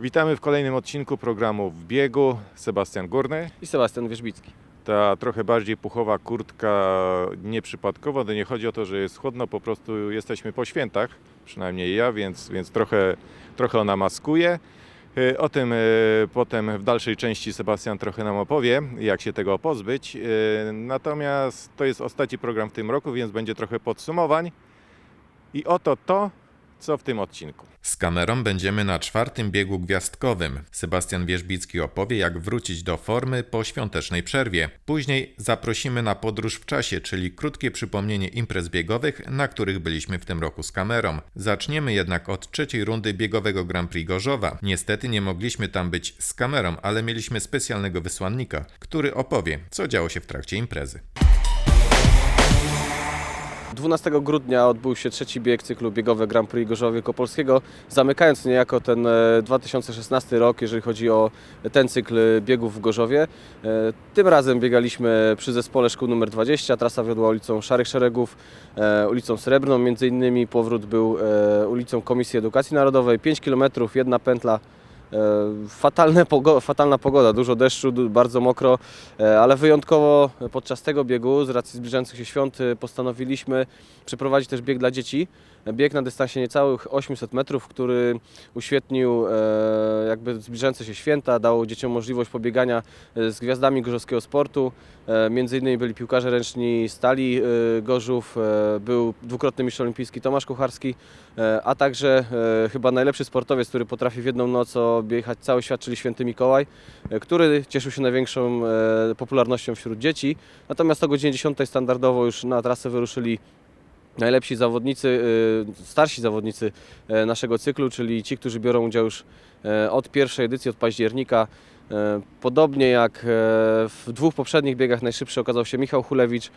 Witamy w kolejnym odcinku programu W biegu. Sebastian Górny. i Sebastian Wierzbicki. Ta trochę bardziej puchowa kurtka nieprzypadkowo, to nie chodzi o to, że jest chłodno, po prostu jesteśmy po świętach, przynajmniej ja, więc, więc trochę, trochę ona maskuje. Y, O tym y, potem w dalszej części Sebastian trochę nam opowie, jak się tego pozbyć. Y, Natomiast to jest ostatni program w tym roku, więc będzie trochę podsumowań. I oto to, co w tym odcinku. Z kamerą będziemy na czwartym biegu gwiazdkowym. Sebastian Wierzbicki opowie, jak wrócić do formy po świątecznej przerwie. Później zaprosimy na podróż w czasie, czyli krótkie przypomnienie imprez biegowych, na których byliśmy w tym roku z kamerą. Zaczniemy jednak od trzeciej rundy biegowego Grand Prix Gorzowa. Niestety nie mogliśmy tam być z kamerą, ale mieliśmy specjalnego wysłannika, który opowie, co działo się w trakcie imprezy. 12 grudnia odbył się trzeci bieg cyklu biegowy Grand Prix Gorzowa Wielkopolskiego, zamykając niejako ten e, 2016 rok, jeżeli chodzi o ten cykl biegów w Gorzowie. E, Tym razem biegaliśmy przy zespole szkół numer 20, trasa wiodła ulicą Szarych Szeregów, e, ulicą Srebrną między innymi, powrót był e, ulicą Komisji Edukacji Narodowej, 5 km, jedna pętla, E, Fatalne pogo- fatalna pogoda, dużo deszczu, bardzo mokro, e, ale wyjątkowo podczas tego biegu, z racji zbliżających się świąt, e, postanowiliśmy przeprowadzić też bieg dla dzieci. Bieg na dystansie niecałych 800 metrów, który uświetnił e, jakby zbliżające się święta, dał dzieciom możliwość pobiegania e, z gwiazdami gorzowskiego sportu. E, Między innymi byli piłkarze ręczni Stali Gorzów, był dwukrotny mistrz olimpijski Tomasz Kucharski, a także chyba najlepszy sportowiec, który potrafi w jedną noc objechać cały świat, czyli Święty Mikołaj, który cieszył się największą popularnością wśród dzieci. Natomiast o godzinie 10 standardowo już na trasę wyruszyli najlepsi zawodnicy, y, starsi zawodnicy e, naszego cyklu, czyli ci, którzy biorą udział już e, od pierwszej edycji, od października. Podobnie jak w dwóch poprzednich biegach najszybszy okazał się Michał Hulewicz,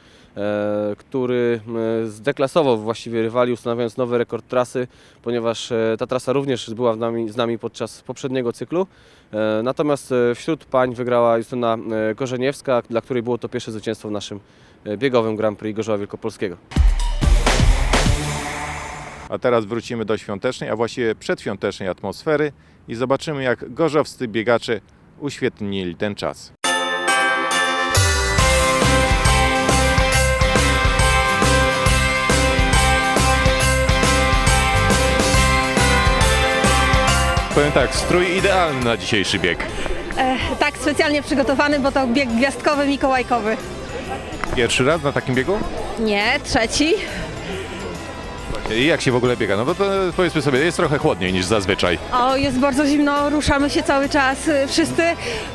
który zdeklasował właściwie rywali, ustanawiając nowy rekord trasy, ponieważ ta trasa również była z nami, podczas poprzedniego cyklu. Natomiast wśród pań wygrała Justyna Korzeniewska, dla której było to pierwsze zwycięstwo w naszym biegowym Grand Prix Gorzowa Wielkopolskiego. A teraz wrócimy do świątecznej, a właściwie przedświątecznej atmosfery i zobaczymy, jak gorzowscy biegacze uświetnili ten czas. Powiem tak, strój idealny na dzisiejszy bieg. E, tak, specjalnie przygotowany, bo to bieg gwiazdkowy, mikołajkowy. Pierwszy raz na takim biegu? Nie, trzeci. I jak się w ogóle biega? No bo to powiedzmy sobie, jest trochę chłodniej niż zazwyczaj. O, jest bardzo zimno, ruszamy się cały czas. y, Wszyscy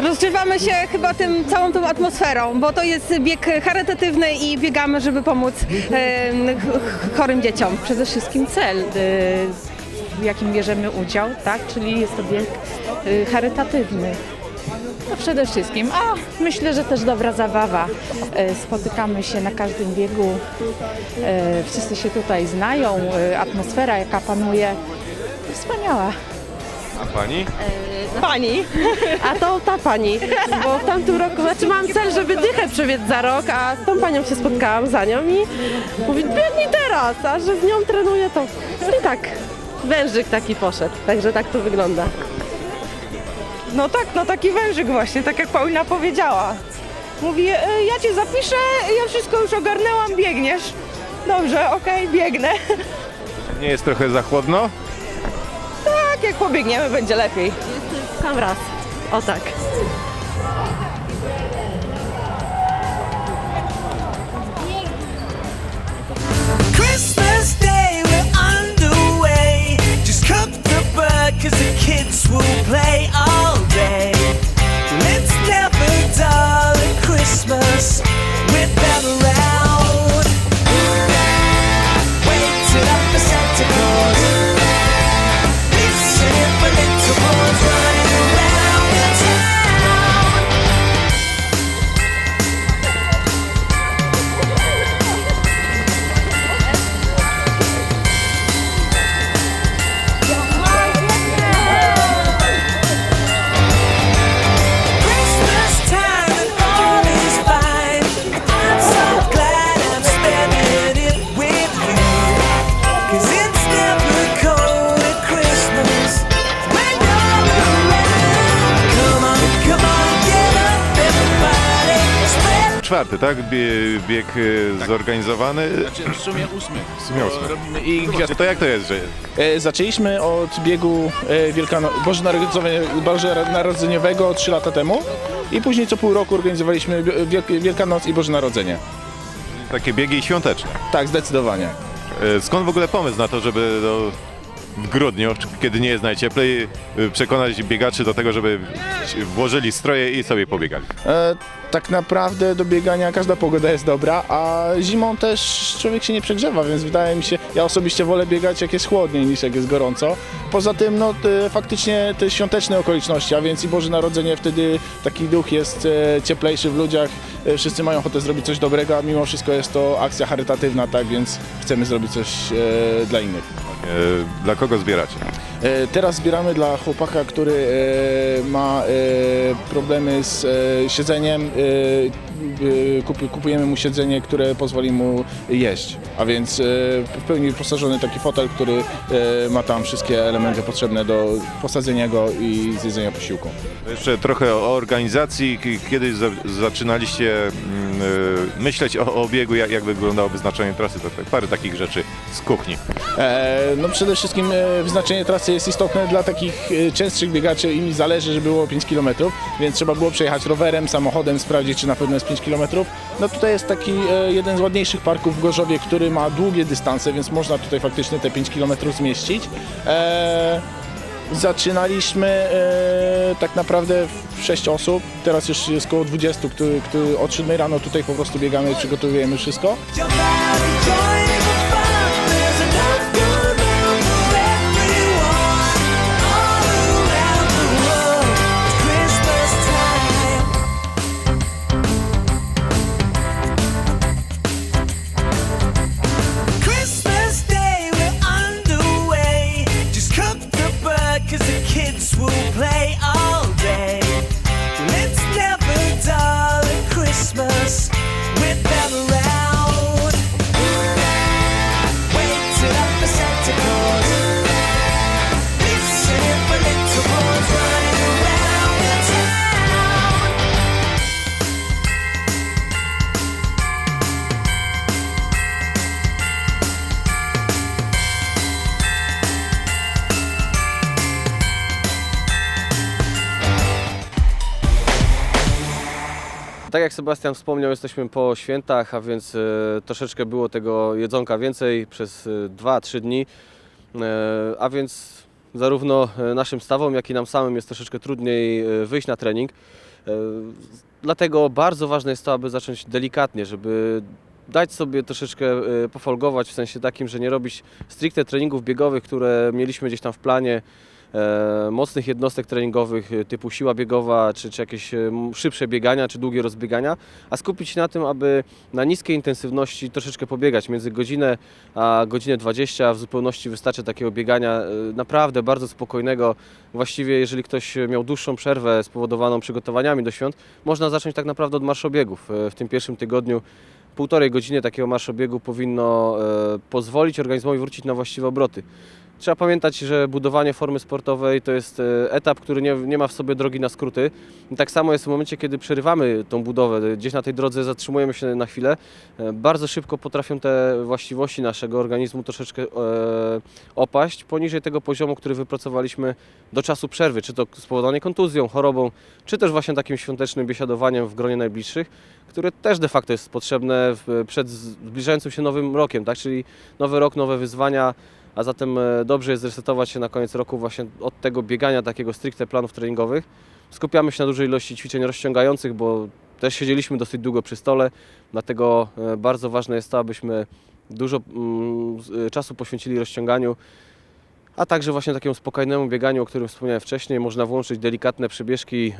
rozgrzewamy się chyba tym, całą tą atmosferą, bo to jest bieg charytatywny i biegamy, żeby pomóc e, ch- chorym dzieciom. przede wszystkim cel, y, w jakim bierzemy udział, tak? Czyli jest to bieg y, charytatywny. To przede wszystkim, a myślę, że też dobra zabawa. Y, Spotykamy się na każdym biegu, y, wszyscy się tutaj znają, y, atmosfera jaka panuje, wspaniała. A pani? Pani, a to ta pani, bo w tamtym roku, znaczy mam cel, żeby dychę przebiec za rok, a z tą panią się spotkałam za nią i mówi, biegnij teraz, a że z nią trenuję, to i tak, wężyk taki poszedł, także tak to wygląda. No tak, no taki wężyk właśnie, tak jak Paulina powiedziała. Mówi, e, ja cię zapiszę, ja wszystko już ogarnęłam, biegniesz. Dobrze, okej, biegnę. Nie jest trochę za chłodno? Tak, jak pobiegniemy, będzie lepiej. Sam raz, o tak. Christmas Day, cause the kids will play all day. Let's never dull a Christmas czwarty, tak? Bie- Bieg e, zorganizowany. Znaczy w sumie ósmy. W sumie ósmy. Robimy i gwiazd... To jak to jest, że e, Zaczęliśmy od biegu e, Wielkano... Narodzeniowego 3 lata temu i później co pół roku organizowaliśmy Wielk- Wielkanoc i Boże Narodzenie. takie biegi świąteczne? Tak, zdecydowanie. E, Skąd w ogóle pomysł na to, żeby do, w grudniu, kiedy nie jest najcieplej, e, przekonać biegaczy do tego, żeby włożyli stroje i sobie pobiegali? E, tak naprawdę do biegania każda pogoda jest dobra, a zimą też człowiek się nie przegrzewa, więc wydaje mi się, ja osobiście wolę biegać jak jest chłodniej niż jak jest gorąco. Poza tym, no te, faktycznie te świąteczne okoliczności, a więc i Boże Narodzenie, wtedy taki duch jest e, cieplejszy w ludziach, e, wszyscy mają ochotę zrobić coś dobrego, a mimo wszystko jest to akcja charytatywna, tak więc chcemy zrobić coś e, dla innych. E, Dla kogo zbieracie? E, Teraz zbieramy dla chłopaka, który e, ma e, problemy z e, siedzeniem. e, e, kup- Kupujemy mu siedzenie, które pozwoli mu jeść. A więc e, w pełni wyposażony taki fotel, który e, ma tam wszystkie elementy potrzebne do posadzenia go i zjedzenia posiłku. Jeszcze trochę o organizacji. K- Kiedyś za, zaczynaliście mm, myśleć o, o biegu, jak, jak wyglądało wyznaczenie trasy. To parę takich rzeczy z kuchni. E, No przede wszystkim e, wyznaczenie trasy jest istotne dla takich e, częstszych biegaczy. Im zależy, żeby było 5 km, więc trzeba było przejechać rowerem, samochodem, sprawdzić, czy na pewno jest 5 km. No tutaj jest taki e, jeden z ładniejszych parków w Gorzowie, który ma długie dystanse, więc można tutaj faktycznie te 5 km zmieścić. E, Zaczynaliśmy e, tak naprawdę w 6 osób, teraz już jest około 20, który, który od 7 rano tutaj po prostu biegamy, przygotowujemy wszystko. Sebastian wspomniał, jesteśmy po świętach, a więc e, troszeczkę było tego jedzonka więcej przez 2-3 dni. E, a więc zarówno e, naszym stawom, jak i nam samym jest troszeczkę trudniej e, wyjść na trening. E, dlatego bardzo ważne jest to, aby zacząć delikatnie, żeby dać sobie troszeczkę e, pofolgować w sensie takim, że nie robić stricte treningów biegowych, które mieliśmy gdzieś tam w planie, e, mocnych jednostek treningowych e, typu siła biegowa, czy, czy jakieś e, szybsze biegania, czy długie rozbiegania, a skupić się na tym, aby na niskiej intensywności troszeczkę pobiegać. Między godzinę a godzinę 20 w zupełności wystarczy takiego biegania e, naprawdę bardzo spokojnego. Właściwie jeżeli ktoś miał dłuższą przerwę spowodowaną przygotowaniami do świąt, można zacząć tak naprawdę od marszobiegów. E, W tym pierwszym tygodniu półtorej godziny takiego marszobiegu powinno e, pozwolić organizmowi wrócić na właściwe obroty. Trzeba pamiętać, że budowanie formy sportowej to jest e, etap, który nie, nie ma w sobie drogi na skróty. I tak samo jest w momencie, kiedy przerywamy tą budowę, gdzieś na tej drodze zatrzymujemy się na chwilę. E, Bardzo szybko potrafią te właściwości naszego organizmu troszeczkę e, opaść poniżej tego poziomu, który wypracowaliśmy do czasu przerwy, czy to spowodowane kontuzją, chorobą, czy też właśnie takim świątecznym biesiadowaniem w gronie najbliższych, które też de facto jest potrzebne przed zbliżającym się nowym rokiem, tak? czyli nowy rok, nowe wyzwania, a zatem e, dobrze jest zresetować się na koniec roku właśnie od tego biegania takiego stricte planów treningowych. Skupiamy się na dużej ilości ćwiczeń rozciągających, bo też siedzieliśmy dosyć długo przy stole, dlatego e, bardzo ważne jest to, abyśmy dużo mm, e, czasu poświęcili rozciąganiu, a także właśnie takiemu spokojnemu bieganiu, o którym wspomniałem wcześniej. Można włączyć delikatne przebieżki,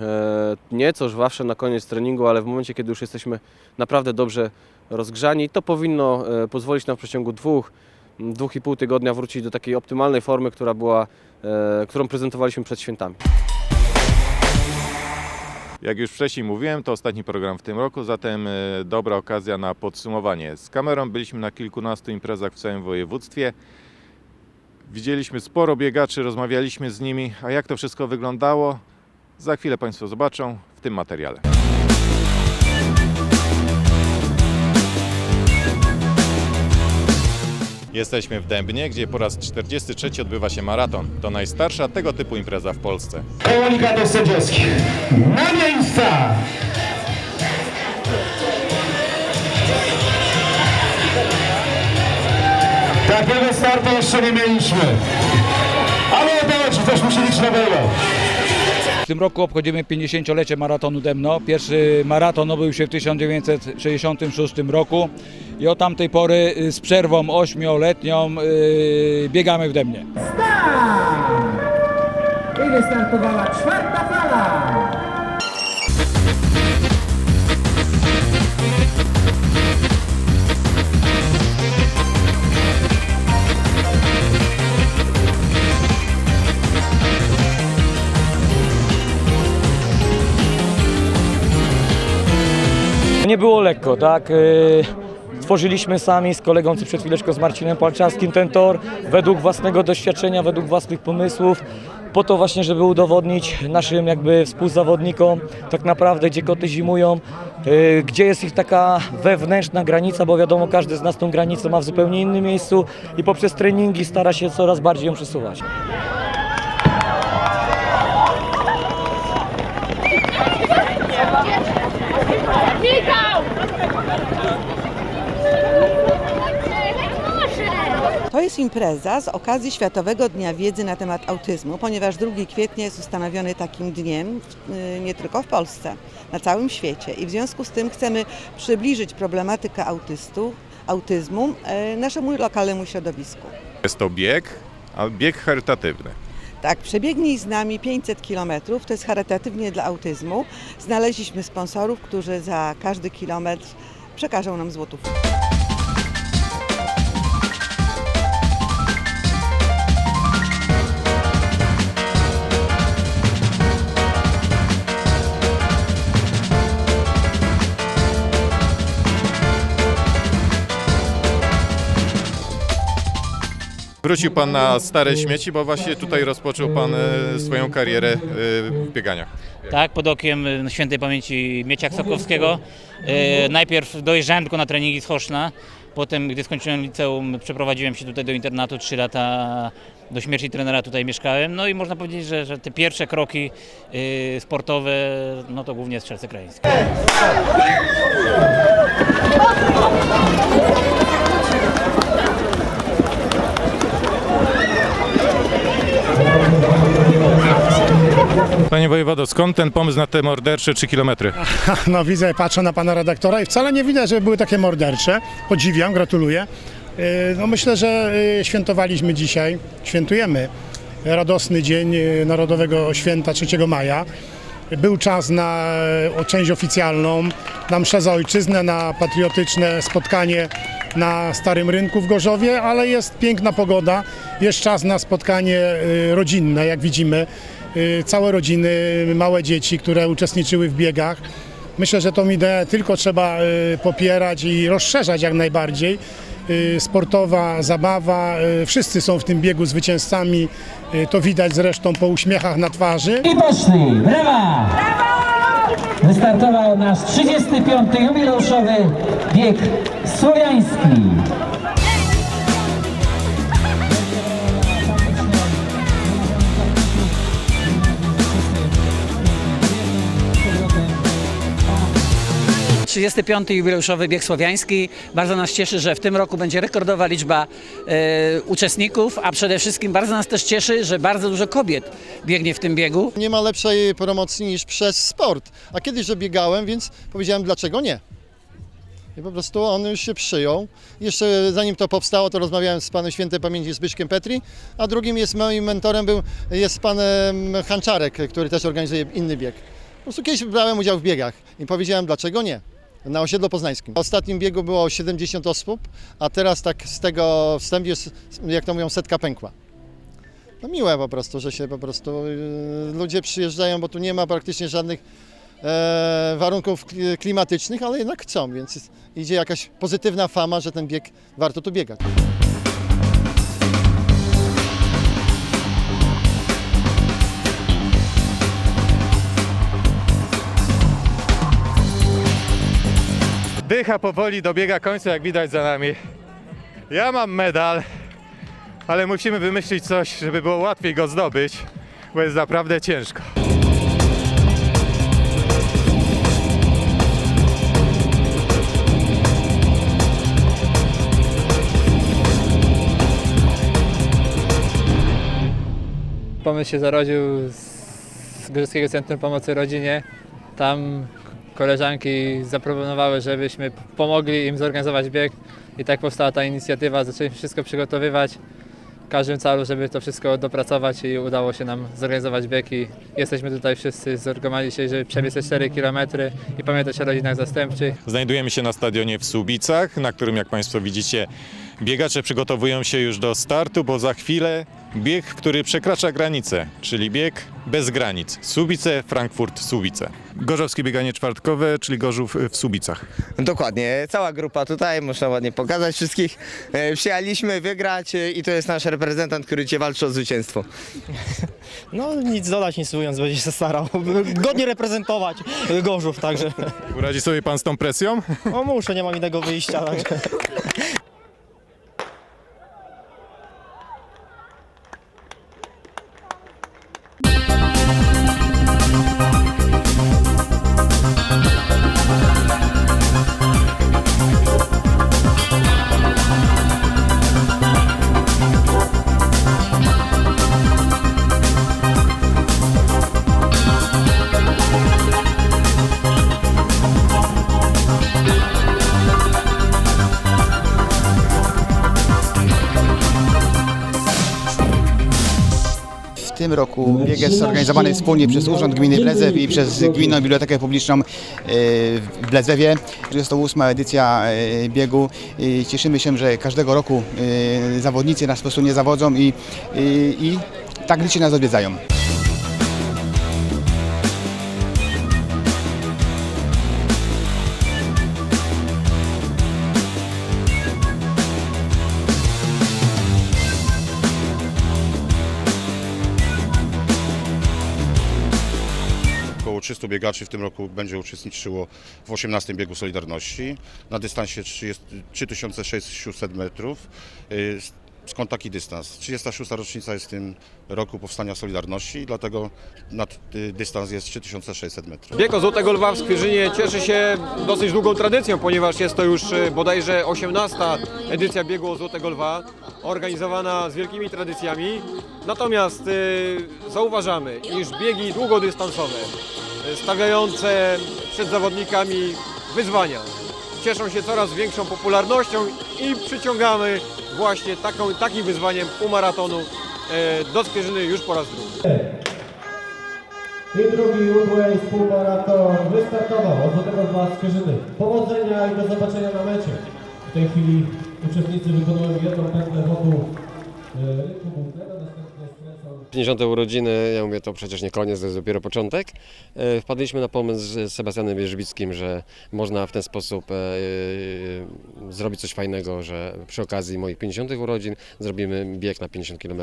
nieco żwawsze na koniec treningu, ale w momencie, kiedy już jesteśmy naprawdę dobrze rozgrzani, to powinno pozwolić nam w przeciągu dwóch, dwóch i pół tygodnia wrócić do takiej optymalnej formy, która była, e, którą prezentowaliśmy przed świętami. Jak już wcześniej mówiłem, to ostatni program w tym roku, zatem e, dobra okazja na podsumowanie. Z kamerą byliśmy na kilkunastu imprezach w całym województwie. Widzieliśmy sporo biegaczy, rozmawialiśmy z nimi, a jak to wszystko wyglądało, za chwilę Państwo zobaczą w tym materiale. Jesteśmy w Dębnie, gdzie po raz 43 odbywa się maraton. To najstarsza tego typu impreza w Polsce. komunikatów sędziowskich. Na miejsca! Takiego startu jeszcze nie mieliśmy. Ale udało ci, coś musi być nowego. W tym roku obchodzimy 50-lecie maratonu Demno. Pierwszy maraton odbył się w 1966 roku i od tamtej pory y, z przerwą 8-letnią y, biegamy w Demnie. I wystartowała czwarta fala. Nie było lekko, tak? Yy, Tworzyliśmy sami z kolegą, przed chwileczką z Marcinem Palczaskim ten tor, według własnego doświadczenia, według własnych pomysłów, po to właśnie, żeby udowodnić naszym jakby współzawodnikom tak naprawdę, gdzie koty zimują, yy, gdzie jest ich taka wewnętrzna granica, bo wiadomo, każdy z nas tą granicę ma w zupełnie innym miejscu i poprzez treningi stara się coraz bardziej ją przesuwać. To jest impreza z okazji Światowego Dnia Wiedzy na temat autyzmu, ponieważ 2 kwietnia jest ustanowiony takim dniem y, nie tylko w Polsce, na całym świecie. I w związku z tym chcemy przybliżyć problematykę autystów, autyzmu y, naszemu lokalnemu środowisku. Jest to bieg, a bieg charytatywny. Tak, przebiegnij z nami 500 km, to jest charytatywnie dla autyzmu. Znaleźliśmy sponsorów, którzy za każdy kilometr przekażą nam złotówkę. Wrócił Pan na stare śmieci, bo właśnie tutaj rozpoczął Pan e, swoją karierę e, w bieganiach. Tak, pod okiem y, świętej pamięci Mieciak Sokowskiego. Y, najpierw dojeżdżałem tylko na treningi z Choszna, potem gdy skończyłem liceum przeprowadziłem się tutaj do internatu, 3 lata do śmierci trenera tutaj mieszkałem. No i można powiedzieć, że, że te pierwsze kroki y, sportowe, no to głównie Strzelce Krajeńskie. Panie wojewodo, skąd ten pomysł na te mordercze 3 km? No widzę, patrzę na pana redaktora i wcale nie widać, żeby były takie mordercze. Podziwiam, gratuluję. Yy, No myślę, że yy, świętowaliśmy dzisiaj, świętujemy radosny dzień yy, Narodowego Święta 3 maja. Był czas na yy, część oficjalną, na mszę za ojczyznę, na patriotyczne spotkanie na Starym Rynku w Gorzowie, ale jest piękna pogoda, jest czas na spotkanie yy, rodzinne, jak widzimy. Yy, Całe rodziny, małe dzieci, które uczestniczyły w biegach. Myślę, że tą ideę tylko trzeba popierać i rozszerzać jak najbardziej. Y, Sportowa zabawa, y, wszyscy są w tym biegu zwycięzcami, y, to widać zresztą po uśmiechach na twarzy. I poszli! Brawa! Wystartował nasz 35. jubileuszowy bieg słowiański. 35. jubileuszowy bieg słowiański. Bardzo nas cieszy, że w tym roku będzie rekordowa liczba e, uczestników, a przede wszystkim bardzo nas też cieszy, że bardzo dużo kobiet biegnie w tym biegu. Nie ma lepszej promocji niż przez sport. A kiedyś, że biegałem, więc powiedziałem, dlaczego nie. I po prostu on już się przyjął. Jeszcze zanim to powstało, to rozmawiałem z panem świętej pamięci Zbyszkiem Petri, a drugim jest moim mentorem był, jest pan Hanczarek, który też organizuje inny bieg. Po prostu kiedyś brałem udział w biegach i powiedziałem, dlaczego nie. Na osiedlu poznańskim. W ostatnim biegu było 70 osób, a teraz tak z tego wstępu jest, jak to mówią, setka pękła. No miłe po prostu, że się po prostu yy, ludzie przyjeżdżają, bo tu nie ma praktycznie żadnych e, warunków kli- klimatycznych, ale jednak chcą, więc idzie jakaś pozytywna fama, że ten bieg warto tu biegać. Dycha powoli dobiega końca, jak widać za nami. Ja mam medal, ale musimy wymyślić coś, żeby było łatwiej go zdobyć, bo jest naprawdę ciężko. Pomysł się zarodził z Górskiego Centrum Pomocy Rodzinie. Tam koleżanki zaproponowały, żebyśmy pomogli im zorganizować bieg i tak powstała ta inicjatywa. Zaczęliśmy wszystko przygotowywać w każdym celu, żeby to wszystko dopracować i udało się nam zorganizować bieg i jesteśmy tutaj wszyscy zorganizowani się, żeby przebiec te 4 km i pamiętać o rodzinach zastępczych. Znajdujemy się na stadionie w Słubicach, na którym jak Państwo widzicie biegacze przygotowują się już do startu, bo za chwilę bieg, który przekracza granice, czyli bieg bez granic. Słubice, Frankfurt, Słubice. Gorzowskie bieganie czwartkowe, czyli Gorzów w Słubicach. Dokładnie, cała grupa tutaj, można ładnie pokazać wszystkich. E, Przyjechaliśmy wygrać e, i to jest nasz reprezentant, który cię walczy o zwycięstwo. No nic dodać, nic ując, będzie się starał godnie reprezentować Gorzów, także Uradzi sobie Pan z tą presją? no muszę, nie mam innego wyjścia, także tym roku bieg jest zorganizowany wspólnie przez Urząd Gminy Bledzew i przez Gminną Bibliotekę Publiczną e, w to ósma edycja e, biegu. Cieszymy się, że każdego roku e, zawodnicy nas po prostu nie zawodzą i, i, i tak licznie nas odwiedzają. Około 300 biegaczy w tym roku będzie uczestniczyło w 18 biegu Solidarności na dystansie 30 3600 metrów. Y, Skąd taki dystans? 36. rocznica jest w tym roku powstania Solidarności, i dlatego nad, y, dystans jest 3600 metrów. Bieg o Złotego Lwa w Skwierzynie cieszy się dosyć długą tradycją, ponieważ jest to już e, bodajże 18 edycja biegu o Złotego Lwa, organizowana z wielkimi tradycjami. Natomiast e, zauważamy, iż biegi długodystansowe, stawiające przed zawodnikami wyzwania, cieszą się coraz większą popularnością i przyciągamy właśnie taką, takim wyzwaniem półmaratonu e, do Skwierzyny już po raz drugi. I drugi Woodway półmaraton wystartował od Złotego Lwa Skwierzyny. Powodzenia i do zobaczenia na mecie. W tej chwili uczestnicy wykonują jedną pętlę wokół e, rynku 50 urodziny, ja mówię, to przecież nie koniec, to jest dopiero początek. E, Wpadliśmy na pomysł z Sebastianem Wierzbickim, że można w ten sposób e, e, zrobić coś fajnego, że przy okazji moich 50 urodzin zrobimy bieg na 50 km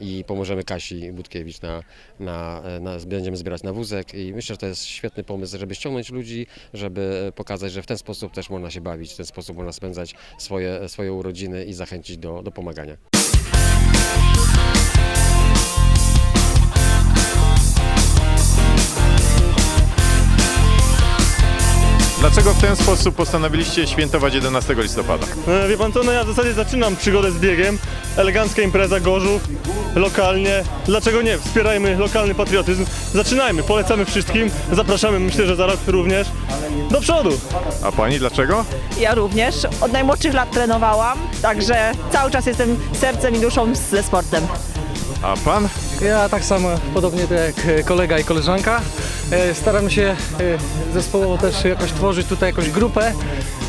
i pomożemy Kasi Budkiewicz na, na, na, będziemy zbierać na wózek i myślę, że to jest świetny pomysł, żeby ściągnąć ludzi, żeby pokazać, że w ten sposób też można się bawić, w ten sposób można spędzać swoje, swoje urodziny i zachęcić do, do pomagania. Dlaczego w ten sposób postanowiliście świętować 11 listopada? E, Wie pan co, no ja w zasadzie zaczynam przygodę z biegiem. Elegancka impreza Gorzów, lokalnie. Dlaczego nie? Wspierajmy lokalny patriotyzm. Zaczynajmy, polecamy wszystkim. Zapraszamy, myślę, że za rok również. Do przodu! A pani dlaczego? Ja również od najmłodszych lat trenowałam, także cały czas jestem sercem i duszą ze sportem. A pan? Ja tak samo, podobnie tak jak e, kolega i koleżanka. E, Staramy się e, zespołowo też jakoś tworzyć tutaj jakąś grupę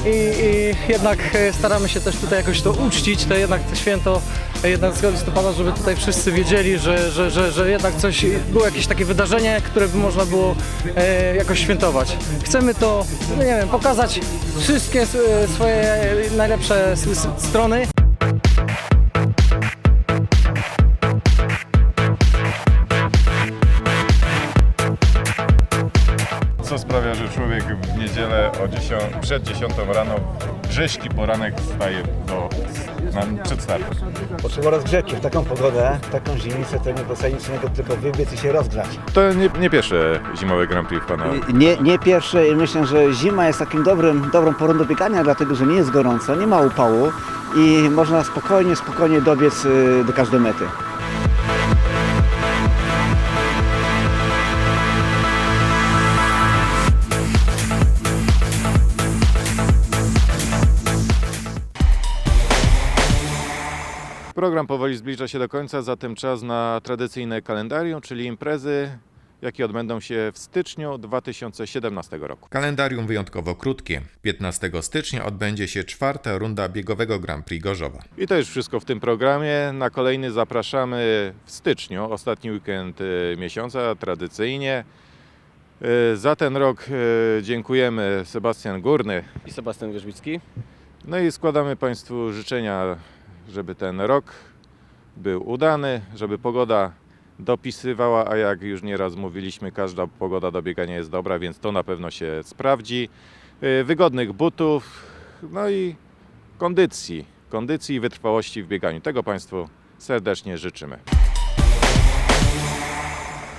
i, i jednak staramy się też tutaj jakoś to uczcić, to jednak to święto e, 11 listopada, żeby tutaj wszyscy wiedzieli, że, że, że, że jednak coś, było jakieś takie wydarzenie, które by można było jakoś świętować. Chcemy to, no nie wiem, pokazać wszystkie swoje najlepsze strony. Sprawia, że człowiek w niedzielę o 10, przed 10 rano, grześki poranek wstaje do, na, przed startem. Potrzeba rozgrzewki w taką pogodę, w taką zimnicę, to nie pozostaje nic innego, tylko wybiec i się rozgrzać. To nie, nie pierwsze zimowe Grand Prix w Pana. Nie, nie pierwsze i myślę, że zima jest takim dobrym, dobrą porą do biegania, dlatego że nie jest gorąco, nie ma upału i można spokojnie, spokojnie dobiec y, do każdej mety. Program powoli zbliża się do końca, zatem czas na tradycyjne kalendarium, czyli imprezy, jakie odbędą się w styczniu 2017 roku. Kalendarium wyjątkowo krótkie. 15 stycznia odbędzie się czwarta runda biegowego Grand Prix Gorzowa. I to już wszystko w tym programie. Na kolejny zapraszamy w styczniu, ostatni weekend y, miesiąca, tradycyjnie. Y, Za ten rok y, dziękujemy Sebastian Górny I Sebastian Wierzbicki. No i składamy Państwu życzenia, żeby ten rok był udany, żeby pogoda dopisywała, a jak już nieraz mówiliśmy, każda pogoda do biegania jest dobra, więc to na pewno się sprawdzi. Y, Wygodnych butów, no i kondycji, kondycji i wytrwałości w bieganiu. Tego Państwu serdecznie życzymy.